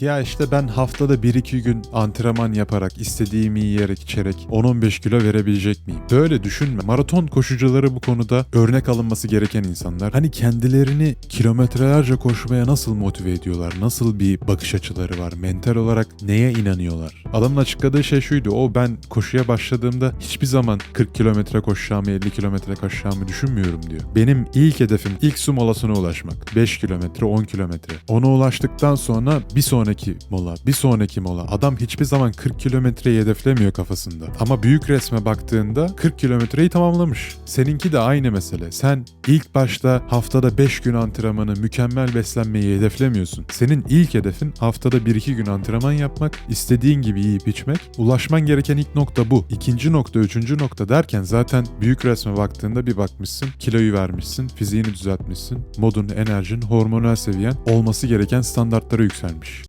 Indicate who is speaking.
Speaker 1: Ya işte ben haftada 1-2 gün antrenman yaparak, istediğimi yiyerek, içerek 10-15 kilo verebilecek miyim? Böyle düşünme. Maraton koşucuları bu konuda örnek alınması gereken insanlar. Hani kendilerini kilometrelerce koşmaya nasıl motive ediyorlar? Nasıl bir bakış açıları var? Mental olarak neye inanıyorlar? Adamın açıkladığı şey şuydu. O ben koşuya başladığımda hiçbir zaman 40 kilometre koşacağımı, 50 kilometre koşacağımı düşünmüyorum diyor. Benim ilk hedefim ilk su molasına ulaşmak. 5 kilometre, 10 kilometre. Ona ulaştıktan sonra bir sonraki mola, bir sonraki mola. Adam hiçbir zaman 40 kilometreyi hedeflemiyor kafasında. Ama büyük resme baktığında 40 kilometreyi tamamlamış. Seninki de aynı mesele. Sen ilk başta haftada 5 gün antrenmanı, mükemmel beslenmeyi hedeflemiyorsun. Senin ilk hedefin haftada 1-2 gün antrenman yapmak, istediğin gibi yiyip içmek. Ulaşman gereken ilk nokta bu. İkinci nokta, üçüncü nokta derken zaten büyük resme baktığında bir bakmışsın, kiloyu vermişsin, fiziğini düzeltmişsin, modun, enerjin, hormonal seviyen olması gereken standartlara yükselmiş.